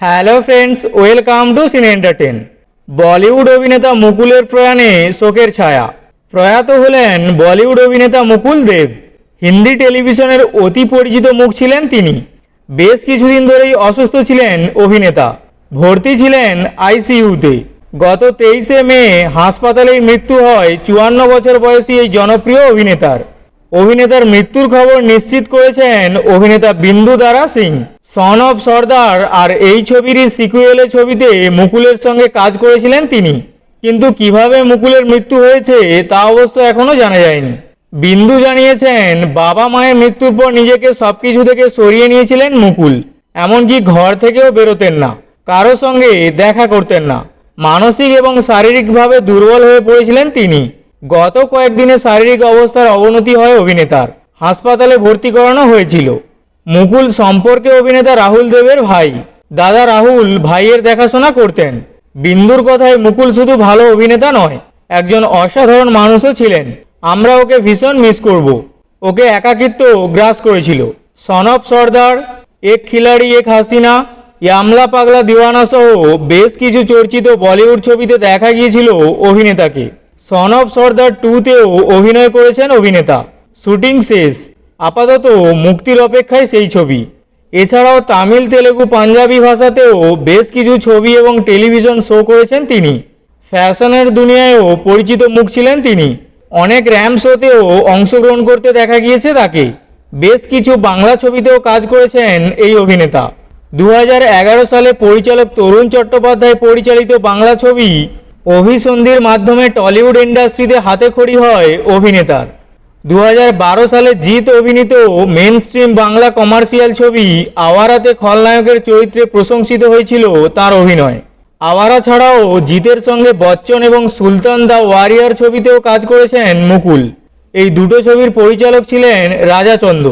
Hello friends welcome to cine entertain Bollywood অভিনেতা মুকুলের প্রয়াণে শোকের ছায়া। প্রয়াত হলেন বলিউড অভিনেতা মুকুল দেব। হিন্দি টেলিভিশনের অতি পরিচিত মুখ ছিলেন তিনি। বেশ কিছুদিন ধরেই অসুস্থ ছিলেন অভিনেতা। ভর্তি ছিলেন আইসিইউতে। গত তেইশে মে হাসপাতালেই মৃত্যু হয় চুয়ান্ন বছর বয়সী এই জনপ্রিয় অভিনেতার। অভিনেতার মৃত্যুর খবর নিশ্চিত করেছেন অভিনেতা বিন্দু দারা সিং। সন অফ সর্দার আর এই ছবিরই সিকুয়েলে ছবিতে মুকুলের সঙ্গে কাজ করেছিলেন তিনি। কিন্তু কীভাবে মুকুলের মৃত্যু হয়েছে, তা অবশ্য এখনও জানা যায়নি। বিন্দু জানিয়েছেন, বাবা মায়ের মৃত্যুর পর নিজেকে সবকিছু থেকে সরিয়ে নিয়েছিলেন মুকুল। এমনকি ঘর থেকেও বেরোতেন না, কারও সঙ্গে দেখা করতেন না। মানসিক এবং শারীরিকভাবে দুর্বল হয়ে পড়েছিলেন তিনি। গত কয়েকদিনে শারীরিক অবস্থার অবনতি হয় অভিনেতার। হাসপাতালে ভর্তি করানো হয়েছিল। মুকুল সম্পর্কে অভিনেতা রাহুল দেবের ভাই। দাদা রাহুল ভাইয়ের দেখাশোনা করতেন। বিন্দুর কথায় মুকুল শুধু ভালো অভিনেতা নয়, একজন অসাধারণ মানুষও ছিলেন। আমরা ওকে ভীষণ মিস করব। ওকে একাকিত্ব গ্রাস করেছিল। সনব সর্দার, এক খিলাড়ি, এক হাসিনা, ইয়ামলা পাগলা দিওয়ানা সহ বেশ কিছু চর্চিত বলিউড ছবিতে দেখা গিয়েছিল অভিনেতাকে। সনব সর্দার টুতেও অভিনয় করেছেন অভিনেতা। শুটিং শেষ। আপাতত মুক্তির অপেক্ষায় সেই ছবি। এছাড়াও তামিল, তেলেগু, পাঞ্জাবি ভাষাতেও বেশ কিছু ছবি এবং টেলিভিশন শো করেছেন তিনি। ফ্যাশনের দুনিয়ায়ও পরিচিত মুখ ছিলেন তিনি। অনেক র্যাম শোতেও অংশগ্রহণ করতে দেখা গিয়েছে তাকে। বেশ কিছু বাংলা ছবিতেও কাজ করেছেন এই অভিনেতা। দু হাজার এগারো সালে পরিচালক তরুণ চট্টোপাধ্যায় পরিচালিত বাংলা ছবি অভিসন্ধির মাধ্যমে টলিউড ইন্ডাস্ট্রিতে হাতেখড়ি হয় অভিনেতার। দু হাজার বারো সালে জিৎ অভিনীত মেন স্ট্রিম বাংলা কমার্শিয়াল ছবি আওয়ারাতে খলনায়কের চরিত্রে প্রশংসিত হয়েছিল তার অভিনয়। আওয়ারা ছাড়াও জিতের সঙ্গে বচ্চন এবং সুলতান দ্য ওয়ারিয়ার ছবিতেও কাজ করেছেন মুকুল। এই দুটো ছবির পরিচালক ছিলেন রাজা চন্দ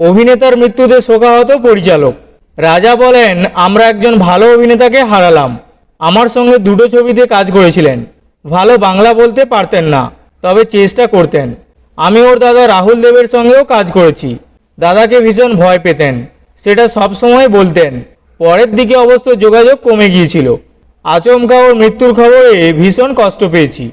অভিনেতার মৃত্যুতে শোকাহত পরিচালক। রাজা বলেন, আমরা একজন ভালো অভিনেতাকে হারালাম। আমার সঙ্গে দুটো ছবিতে কাজ করেছিলেন। ভালো বাংলা বলতে পারতেন না, তবে চেষ্টা করতেন। আমি ওর দাদা রাহুল দেবের সঙ্গেও কাজ করেছি। দাদাকে ভীষণ ভয় পেতেন। সেটা সবসময় বলতেন। পরের দিকে অবশ্য যোগাযোগ কমে গিয়েছিল। আচমকা ওর মৃত্যুর খবরে ভীষণ কষ্ট পেয়েছি।